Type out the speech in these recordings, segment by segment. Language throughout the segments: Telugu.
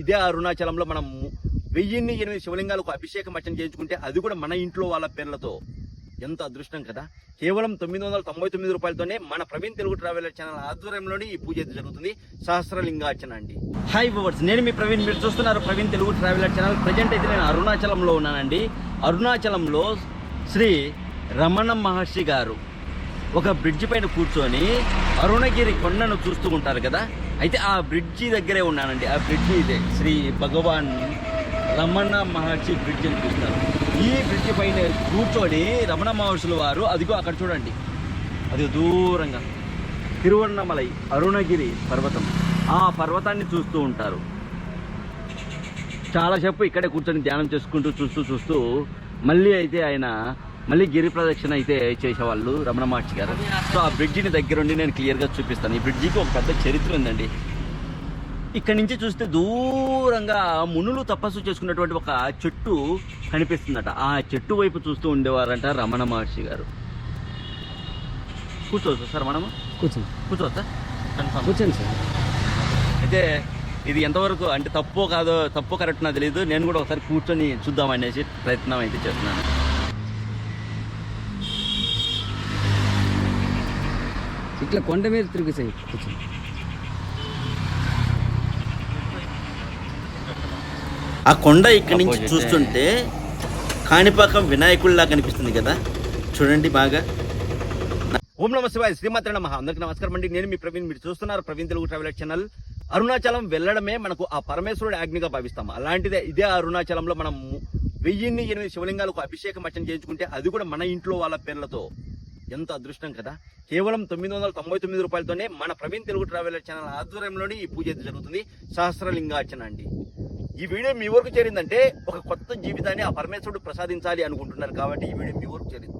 ఇదే అరుణాచలంలో మనం వెయ్యిన్ని ఎనిమిది శివలింగాలకు అభిషేకం అర్చన చేయించుకుంటే అది కూడా మన ఇంట్లో వాళ్ళ పేర్లతో. ఎంత అదృష్టం కదా. కేవలం తొమ్మిది వందల తొంభై తొమ్మిది రూపాయలతోనే మన ప్రవీణ్ తెలుగు ట్రావెలర్ ఛానల్ ఆధ్వర్యంలోనే ఈ పూజ జరుగుతుంది. సహస్రలింగార్చన అండి. హాయ్ వివర్స్ నేను మీ ప్రవీణ్. మీరు చూస్తున్నారు Praveen Telugu traveller channel. Present అయితే నేను అరుణాచలంలో ఉన్నానండి. అరుణాచలంలో శ్రీ రమణ మహర్షి గారు ఒక బ్రిడ్జ్ పైన కూర్చొని అరుణగిరి కొండను చూస్తూ ఉంటారు కదా. అయితే ఆ బ్రిడ్జి దగ్గరే ఉన్నానండి. ఆ బ్రిడ్జి ఇదే. శ్రీ భగవాన్ రమణ మహర్షి బ్రిడ్జ్ అని చూస్తారు ఈ బ్రిడ్జ్ పైన కూర్చొని రమణ మహర్షుల వారు అదిగో అక్కడ చూడండి. అది దూరంగా. తిరువన్నమలై అరుణగిరి పర్వతం. ఆ పర్వతాన్ని చూస్తూ ఉంటారు. చాలాసేపు ఇక్కడే కూర్చొని ధ్యానం చేసుకుంటూ చూస్తూ చూస్తూ మళ్ళీ అయితే ఆయన మళ్ళీ గిరి ప్రదక్షిణ అయితే చేసేవాళ్ళు రమణ మహర్షి గారు. సో ఆ బ్రిడ్జిని దగ్గరుండి నేను క్లియర్గా చూపిస్తాను. ఈ బ్రిడ్జికి ఒక పెద్ద చరిత్ర ఉందండి. ఇక్కడ నుంచి చూస్తే దూరంగా మునులు తపస్సు చేసుకున్నటువంటి ఒక చెట్టు కనిపిస్తుందట. ఆ చెట్టు వైపు చూస్తూ ఉండేవారంట రమణ మహర్షి గారు. కూర్చోవచ్చు సార్ మనము? కూర్చోండి. కూర్చోవచ్చా కూర్చోండి సార్. అయితే ఇది ఎంతవరకు అంటే తప్పో కాదో తప్పో కరెక్ట్ నాకు తెలియదు నేను కూడా ఒకసారి కూర్చొని చూద్దాం అనేసి ప్రయత్నం అయితే చేస్తున్నాను. ఇట్లా కొండ మీద తిరిగి సార్ కూర్చోండి ఆ కొండ ఇక్కడి నుంచి. చూస్తుంటే కాణిపాకం వినాయకుడిలా కనిపిస్తుంది కదా. చూడండి బాగా. ఓం నమ శివాయ శ్రీమాత్ర నమ. అందరికి నమస్కారం అండి. నేను మీ ప్రవీణ్. మీరు చూస్తున్నారు ప్రవీణ్ తెలుగు ట్రావెలర్ ఛానల్. అరుణాచలం వెళ్ళడమే మనకు ఆ పరమేశ్వరుడి ఆజ్ఞగా భావిస్తాం. అలాంటిదే ఇదే అరుణాచలంలో మనం వెయ్యిన్ని ఎనిమిది శివలింగాలకు అభిషేకం అర్చన చేయించుకుంటే అది కూడా మన ఇంట్లో వాళ్ళ పేర్లతో. ఎంత అదృష్టం కదా? కేవలం తొమ్మిది వందల తొంభై తొమ్మిది రూపాయలతోనే మన ప్రవీణ్ తెలుగు ట్రావెలర్ ఛానల్ ఆధ్వర్యంలోని ఈ పూజ అయితే జరుగుతుంది. సహస్రలింగార్చన అండి. ఈ వీడియో మీ వరకు చేరిందంటే ఒక కొత్త జీవితాన్ని ఆ పరమేశ్వరుడు ప్రసాదించాలి అనుకుంటున్నారు కాబట్టి ఈ వీడియో మీ వరకు చేరింది.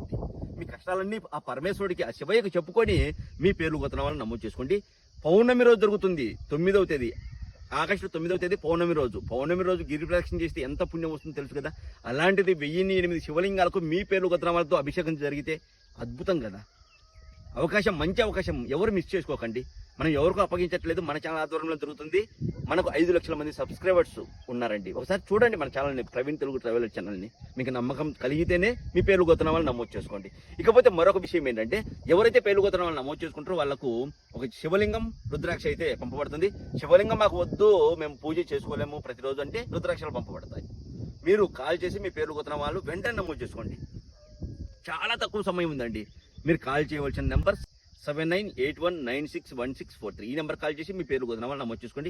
మీ కష్టాలన్నీ ఆ పరమేశ్వరుడికి ఆ శివయ్యకు చెప్పుకొని మీ పేర్లు గొత్తన వాళ్ళని నమోదు చేసుకోండి. పౌర్ణమి రోజు జరుగుతుంది తొమ్మిదవ తేదీ. ఆగస్టు తొమ్మిదవ తేదీ పౌర్ణమి రోజు. పౌర్ణమి రోజు గిరి ప్రదక్షిణ చేస్తే ఎంత పుణ్యం వస్తుందో తెలుసు కదా? అలాంటిది వెయ్యిన్ని ఎనిమిది శివలింగాలకు మీ పేర్లు గొత్తన వాళ్ళతో అభిషేకం జరిగితే అద్భుతం కదా? అవకాశం మంచి అవకాశం ఎవరు మిస్ చేసుకోకండి. మనం ఎవరికో అప్పగించట్లేదు మన ఛానల్ ఆధ్వర్యంలో జరుగుతుంది. మనకు ఐదు లక్షల మంది సబ్స్క్రైబర్స్ ఉన్నారండి. ఒకసారి చూడండి మన ఛానల్ని ప్రవీణ్ తెలుగు ట్రావెలర్ ఛానల్ని మీకు నమ్మకం కలిగితేనే మీ పేర్లు గొత్తన వాళ్ళు నమోదు చేసుకోండి. ఇకపోతే మరొక విషయం ఏంటంటే ఎవరైతే పేర్లు గొత్తన వాళ్ళు నమోదు చేసుకుంటారో వాళ్ళకు ఒక శివలింగం రుద్రాక్ష అయితే పంపబడుతుంది. శివలింగం మాకు వద్దు మేము పూజ చేసుకోలేము ప్రతిరోజు అంటే రుద్రాక్షలు పంపబడతాయి. మీరు కాల్ చేసి మీ పేర్లు గొత్తన వాళ్ళు వెంటనే నమోదు చేసుకోండి. చాలా తక్కువ సమయం ఉందండి. మీరు కాల్ చేయవలసిన number seven nine eight one nine six one six four three. ఈ నెంబర్ కాల్ చేసి మీ పేరు కుదిరిన వాళ్ళు నమోదు చేసుకోండి.